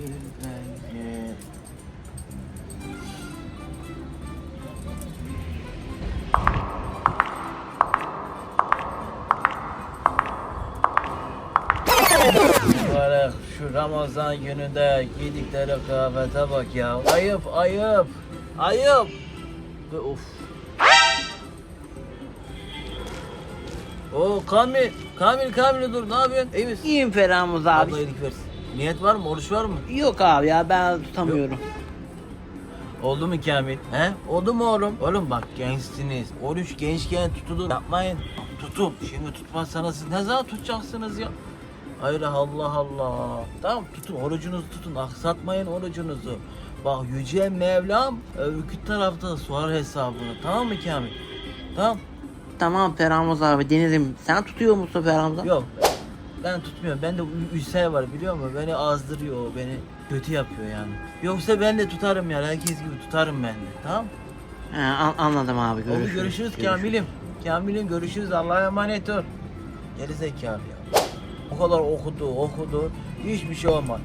Mübarek şu Ramazan gününde giydikleri kıyafete bak ya. Ayıp ayıp. Ayıp. Of. O Kamil, Kamil, Kamil dur ne yapıyorsun? İyi misin? İyiyim Ferhamuz abi. Allah iyilik versin. Niyet var mı? Oruç var mı? Yok abi ya ben tutamıyorum. Oldu mu Kamil? He? Oldu mu oğlum? Oğlum bak gençsiniz. Oruç gençken tutulur. Yapmayın. Tutun. Şimdi tutmazsanız siz ne zaman tutacaksınız ya? Hayır Allah Allah. Tamam tutun orucunuzu tutun. Aksatmayın orucunuzu. Bak Yüce Mevlam öbür tarafta sorar hesabını. Tamam mı Kamil? Tamam. Tamam Ferhamuz abi denerim. Sen tutuyor musun Ferhamuz abi? Yok. Ben tutmuyorum. Bende ü- ülser var biliyor musun? Beni azdırıyor. o, Beni kötü yapıyor yani. Yoksa ben de tutarım yani. Herkes gibi tutarım ben de. Tamam He, an- anladım abi görüşürüz. Oldu görüşürüz Kamil'im. Kamil'im görüşürüz. Allah'a emanet ol. Geri zekalı ya. O kadar okudu okudu. Hiçbir şey olmadı.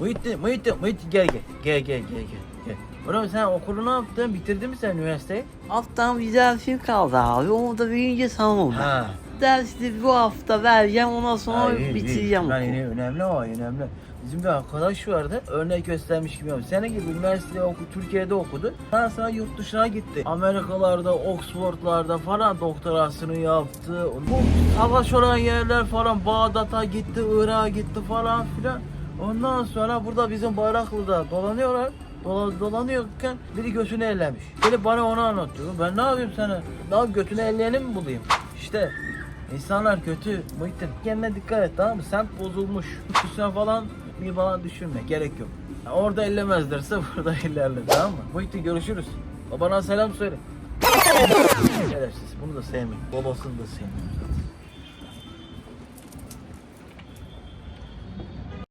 Muhittin, Muhittin, Muhittin gel gel. Gel gel gel gel. gel. Oğlum sen okulunu ne yaptın? Bitirdin mi sen üniversiteyi? Haftam bir dersim kaldı abi. Onu da sanım ben. Ha. Dersi bu hafta vereceğim ondan sonra Ha, iyi, iyi. bitireceğim Yani okulu. önemli o önemli. Bizim bir arkadaş vardı örnek göstermiş gibi yapıyor. Senin gibi üniversite oku, Türkiye'de okudu. Daha sonra yurt dışına gitti. Amerikalarda, Oxford'larda falan doktorasını yaptı. Bu savaş olan yerler falan Bağdat'a gitti, Irak'a gitti falan filan. Ondan sonra burada bizim Bayraklı'da dolanıyorlar. Dola, dolanıyorken biri götünü ellemiş. Gelip bana onu anlatıyor. Ben ne yapayım sana? Daha götünü elleyeni mi bulayım? İşte İnsanlar kötü. Muhittin kendine dikkat et tamam mı? Semt bozulmuş. Üstüne falan bir falan düşünme. Gerek yok. Ya orada ellemezlerse burada ellerler tamam mı? Muhittin görüşürüz. Babana selam söyle. Şerefsiz. Bunu da sevmiyorum. Babasını da sevmiyorum.